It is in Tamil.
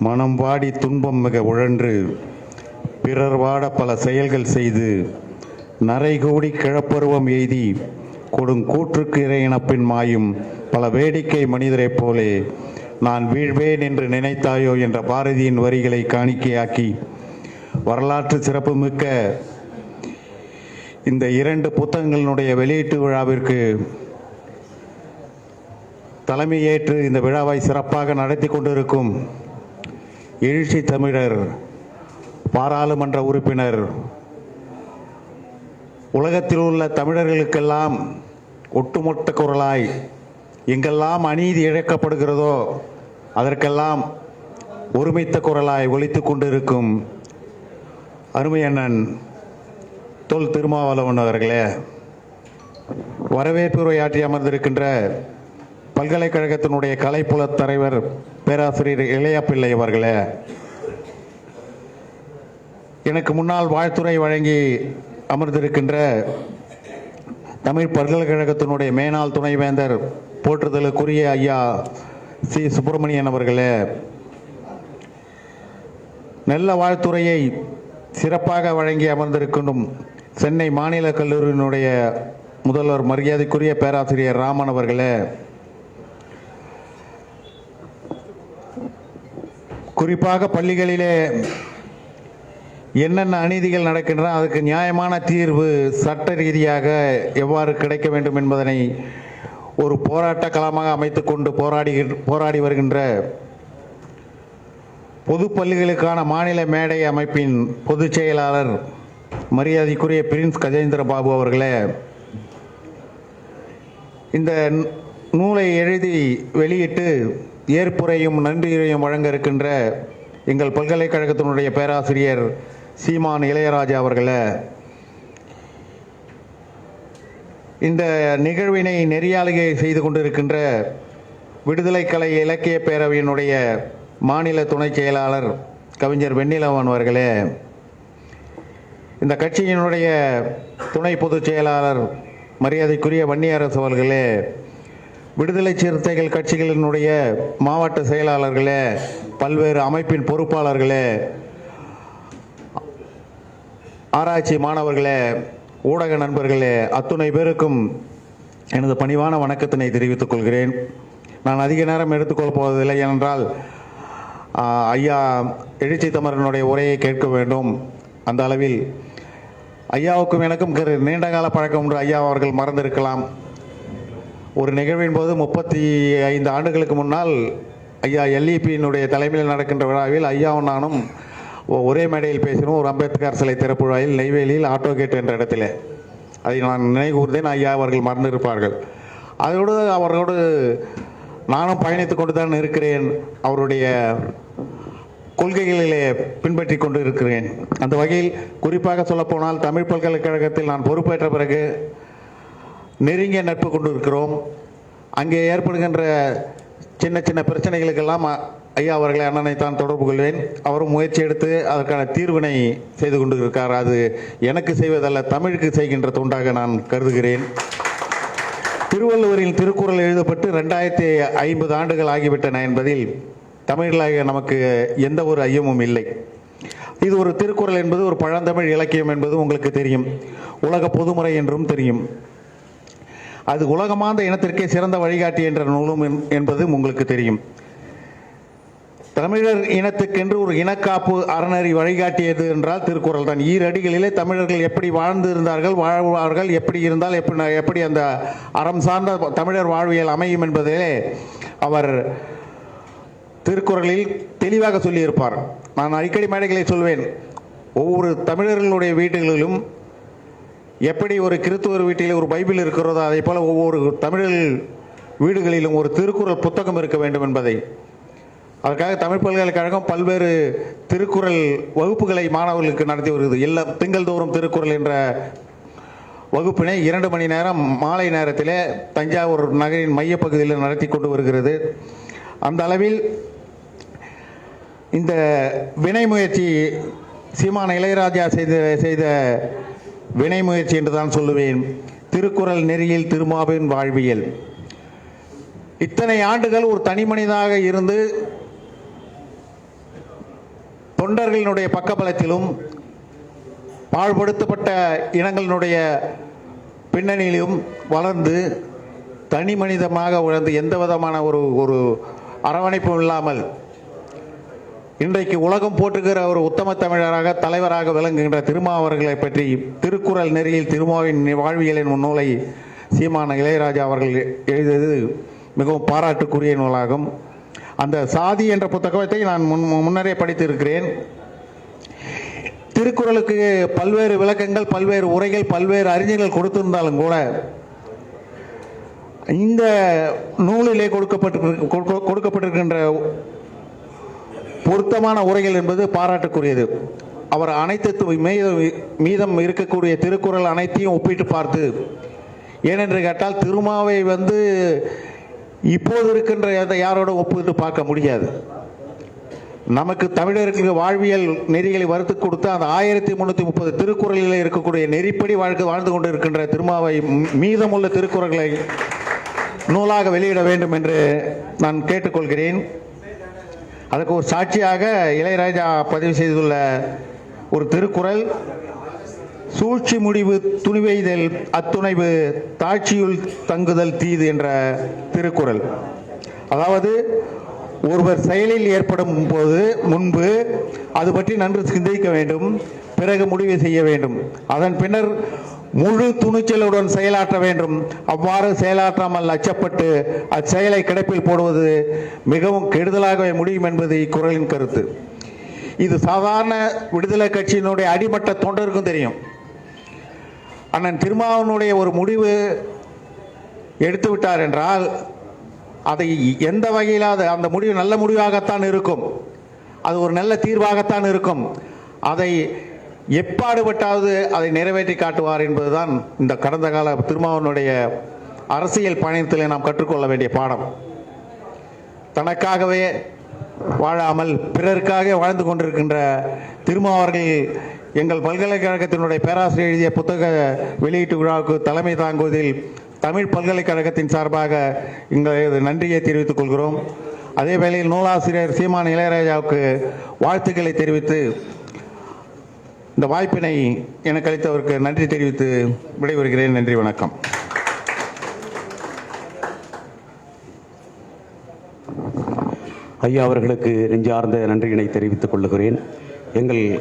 மனம் வாடி துன்பம் மிக உழன்று பிறர் வாட பல செயல்கள் செய்து நரைகூடி கிழப்பருவம் எய்தி கொடுங்கூற்றுக்கு இறையினப்பின் மாயும் பல வேடிக்கை மனிதரைப் போலே நான் வீழ்வேன் என்று நினைத்தாயோ என்ற பாரதியின் வரிகளை காணிக்கையாக்கி வரலாற்று சிறப்புமிக்க இந்த இரண்டு புத்தகங்களினுடைய வெளியீட்டு விழாவிற்கு தலைமையேற்று இந்த விழாவை சிறப்பாக நடத்தி கொண்டிருக்கும் எழுச்சி தமிழர் பாராளுமன்ற உறுப்பினர் உலகத்தில் உள்ள தமிழர்களுக்கெல்லாம் ஒட்டுமொத்த குரலாய் எங்கெல்லாம் அநீதி இழக்கப்படுகிறதோ அதற்கெல்லாம் ஒருமித்த குரலாய் ஒழித்து கொண்டிருக்கும் அருமையண்ணன் தொல் திருமாவளவன் அவர்களே வரவேற்பு உரையாற்றி அமர்ந்திருக்கின்ற பல்கலைக்கழகத்தினுடைய கலைப்புலத் தலைவர் பேராசிரியர் இளையா பிள்ளை அவர்களே எனக்கு முன்னால் வாழ்த்துறை வழங்கி அமர்ந்திருக்கின்ற தமிழ் பல்கலைக்கழகத்தினுடைய மேனாள் துணைவேந்தர் போற்றுதலுக்குரிய ஐயா சி. சுப்பிரமணியன் அவர்களே நல்ல வாழ்த்துறையை சிறப்பாக வழங்கி அமர்ந்திருக்கின்றும் சென்னை மாநில கல்லூரியினுடைய முதல்வர் மரியாதைக்குரிய பேராசிரியர் ராமன் அவர்களே குறிப்பாக பள்ளிகளிலே என்னென்ன அநீதிகள் நடக்கின்றன அதுக்கு நியாயமான தீர்வு சட்ட ரீதியாக எவ்வாறு கிடைக்க வேண்டும் என்பதனை ஒரு போராட்ட களமாக அமைத்து கொண்டு போராடி போராடி வருகின்ற பொது பள்ளிகளுக்கான மாநில மேடை அமைப்பின் பொதுச் செயலாளர் மரியாதைக்குரிய பிரின்ஸ் கஜேந்திர பாபு அவர்களே இந்த நூலை எழுதி வெளியிட்டு ஏற்புரையும் நன்றியையும் வழங்க இருக்கின்ற எங்கள் பல்கலைக்கழகத்தினுடைய பேராசிரியர் சீமான் இளையராஜா அவர்களே இந்த நிகழ்வினை நெறியாளிகை செய்து கொண்டிருக்கின்ற விடுதலை கலை இலக்கிய பேரவையினுடைய மாநில துணைச் செயலாளர் கவிஞர் வெண்ணிலவன் அவர்களே இந்த கட்சியினுடைய துணை பொதுச் செயலாளர் மரியாதைக்குரிய வன்னியரசு அவர்களே விடுதலை சிறுத்தைகள் கட்சிகளினுடைய மாவட்ட செயலாளர்களே பல்வேறு அமைப்பின் பொறுப்பாளர்களே ஆராய்ச்சி மாணவர்களே ஊடக நண்பர்களே அத்துணை பேருக்கும் எனது பணிவான வணக்கத்தினை தெரிவித்துக் கொள்கிறேன். நான் அதிக நேரம் எடுத்துக்கொள்ளப் போவதில்லை ஏனென்றால் ஐயா எழுச்சி தமிழனுடைய உரையை கேட்க வேண்டும். அந்த அளவில் ஐயாவுக்கும் எனக்கும் நீண்டகால பழக்கம் ஒன்று ஐயா அவர்கள் மறந்திருக்கலாம். ஒரு நிகழ்வின் போது முப்பத்தி ஐந்து ஆண்டுகளுக்கு முன்னால் ஐயா எல்இபியினுடைய தலைமையில் நடக்கின்ற விழாவில் ஐயாவும் நானும் ஒரே மேடையில் பேசினோம். ஒரு அம்பேத்கர் சிலை திறப்பு விழாவில் நெய்வேலியில் ஆட்டோ கேட் என்ற இடத்துல. அதை நான் நினைவுகூர்ந்தேன். ஐயா அவர்கள் மறந்திருப்பார்கள். அதோடு அவர்களோடு நானும் பயணித்து கொண்டு தான் இருக்கிறேன். அவருடைய கொள்கைகளிலே பின்பற்றி கொண்டு இருக்கிறேன். அந்த வகையில் குறிப்பாக சொல்லப்போனால் தமிழ் பல்கலைக்கழகத்தில் நான் பொறுப்பேற்ற பிறகு நெருங்கிய நட்பு கொண்டு இருக்கிறோம் அங்கே ஏற்படுகின்ற சின்ன சின்ன பிரச்சனைகளுக்கெல்லாம் ஐயா அவர்களை அண்ணனை தான் தொடர்பு கொள்வேன். அவரும் முயற்சி எடுத்து அதற்கான தீர்வினை செய்து கொண்டு இருக்கார் அது எனக்கு செய்வதல்ல தமிழுக்கு செய்கின்ற தொண்டாக நான் கருதுகிறேன். திருவள்ளுவரின் திருக்குறள் எழுதப்பட்டு ரெண்டாயிரத்தி ஐம்பது ஆண்டுகள் ஆகிவிட்டன என்பதில் தமிழாக நமக்கு எந்த ஒரு ஐயமும் இல்லை. இது ஒரு திருக்குறள் என்பது ஒரு பழந்தமிழ் இலக்கியம் என்பது உங்களுக்கு தெரியும். உலக பொதுமுறை என்றும் தெரியும். அது உலகமாந்த இனத்திற்கே சிறந்த வழிகாட்டி என்ற நூலும் என்பது என்பதும் உங்களுக்கு தெரியும். தமிழர் இனத்துக்கென்று ஒரு இனக்காப்பு அறநெறி வழிகாட்டியது என்றால் திருக்குறள் தான். ஈரடிகளிலே தமிழர்கள் எப்படி வாழ்ந்து இருந்தார்கள் வாழ்வார்கள் எப்படி இருந்தால் எப்படி எப்படி அந்த அறம் சார்ந்த தமிழர் வாழ்வியல் அமையும் என்பதிலே அவர் திருக்குறளில் தெளிவாக சொல்லியிருப்பார். நான் அடிக்கடி மேடைகளை சொல்வேன் ஒவ்வொரு தமிழர்களுடைய வீடுகளிலும் எப்படி ஒரு கிறித்துவர் வீட்டில் ஒரு பைபிள் இருக்கிறதோ அதே போல் ஒவ்வொரு தமிழர் வீடுகளிலும் ஒரு திருக்குறள் புத்தகம் இருக்க வேண்டும் என்பதை. அதற்காக தமிழ் பல்கலைக்கழகம் பல்வேறு திருக்குறள் வகுப்புகளை மாணவர்களுக்கு நடத்தி வருகிறது. எல்லா திங்கள்தோறும் திருக்குறள் என்ற வகுப்பினை இரண்டு மணி நேரம் மாலை நேரத்திலே தஞ்சாவூர் நகரின் மையப்பகுதியில் நடத்தி கொண்டு வருகிறது. அந்த அளவில் இந்த வினை முயற்சி சீமான இளையராஜா செய்த செய்த வினை முயற்சி என்று தான் சொல்லுவேன். திருக்குறள் நெறியில் திருமாவின் வாழ்வியல். இத்தனை ஆண்டுகள் ஒரு தனி மனிதனாக இருந்து தொண்டர்களினுடைய பக்கபலத்திலும் பாழ்படுத்தப்பட்ட இனங்களினுடைய பின்னணியிலும் வளர்ந்து தனி மனிதமாக வளர்ந்து எந்த விதமான ஒரு ஒரு அரவணைப்பும் இல்லாமல் இன்றைக்கு உலகம் போற்றுகிற ஒரு உத்தம தமிழராக தலைவராக விளங்குகின்ற திருமாவர்களை பற்றி திருக்குறள் நெறியில் திருமாவின் வாழ்வியலின் நூலை சீமான இளையராஜா அவர்கள் எழுதியது மிகவும் பாராட்டுக்குரிய நூலாகும். அந்த சாதி என்ற புத்தகத்தை நான் முன் முன்னரே படித்திருக்கிறேன். திருக்குறளுக்கு பல்வேறு விளக்கங்கள் பல்வேறு உரைகள் பல்வேறு அறிஞர்கள் கொடுத்திருந்தாலும் கூட இந்த நூலிலே கொடுக்கப்பட்டு கொடுக்கப்பட்டிருக்கின்ற பொருத்தமான உரைகள் என்பது பாராட்டுக்குரியது. அவர் அனைத்து மீதம் இருக்கக்கூடிய திருக்குறள் அனைத்தையும் ஒப்பிட்டு பார்த்து ஏனென்று கேட்டால் திருமாவை வந்து இப்போது இருக்கின்ற எந்த யாரோட ஒப்பிட்டு பார்க்க முடியாது. நமக்கு தமிழர்களுக்கு வாழ்வியல் நெறிகளை வறுத்து கொடுத்து அந்த ஆயிரத்தி முந்நூற்றி முப்பது திருக்குறளில் இருக்கக்கூடிய நெறிப்படி வாழ்க்கை வாழ்ந்து கொண்டு இருக்கின்ற திருமாவை மீதமுள்ள திருக்குறள்களை நூலாக வெளியிட வேண்டும் என்று நான் கேட்டுக்கொள்கிறேன். அதற்கு ஒரு சாட்சியாக இளையராஜா பதிவு செய்துள்ள ஒரு திருக்குறள். சூழ்ச்சி முடிவு துணிவெய்தல் அத்துணைவு தாட்சியுள் தங்குதல் தீது என்ற திருக்குறள். அதாவது ஒருவர் செயலில் ஏற்படும் போது முன்பு அது பற்றி நன்கு சிந்திக்க வேண்டும் பிறகு முடிவு செய்ய வேண்டும். அதன் பின்னர் முழு துணிச்சலுடன் செயலாற்ற வேண்டும். அவ்வாறு செயலாற்றாமல் அச்சப்பட்டு அச்செயலை கிடப்பில் போடுவது மிகவும் கெடுதலாகவே முடியும் என்பது இக்குறளின் கருத்து. இது சாதாரண விடுதலை கட்சியினுடைய அடிமட்ட தொண்டருக்கும் தெரியும். அண்ணன் திருமாவனுடைய ஒரு முடிவு எடுத்து விட்டார் என்றால் அதை எந்த வகையிலாவது அந்த முடிவு நல்ல முடிவாகத்தான் இருக்கும். அது ஒரு நல்ல தீர்வாகத்தான் இருக்கும். அதை எப்பாடுபட்டாவது அதை நிறைவேற்றி காட்டுவார் என்பதுதான் இந்த கடந்த கால திருமாவனுடைய அரசியல் பயணத்தில் நாம் கற்றுக்கொள்ள வேண்டிய பாடம். தனக்காகவே வாழாமல் பிறருக்காக வாழ்ந்து கொண்டிருக்கின்ற திருமாவர்கள் எங்கள் பல்கலைக்கழகத்தினுடைய பேராசிரியர் எழுதிய புத்தக வெளியீட்டு விழாவுக்கு தலைமை தாங்குவதில் தமிழ் பல்கலைக்கழகத்தின் சார்பாக எங்களது நன்றியை தெரிவித்துக் கொள்கிறோம். அதே வேளையில் நூலாசிரியர் சீமான் இளையராஜாவுக்கு வாழ்த்துக்களை தெரிவித்து இந்த வாய்ப்பினை எனக்கு அளித்தவருக்கு நன்றி தெரிவித்து விடைபெறுகிறேன். நன்றி வணக்கம். ஐயா அவர்களுக்கு நெஞ்சார்ந்த நன்றியினை தெரிவித்துக் கொள்ளுகிறேன். எங்கள்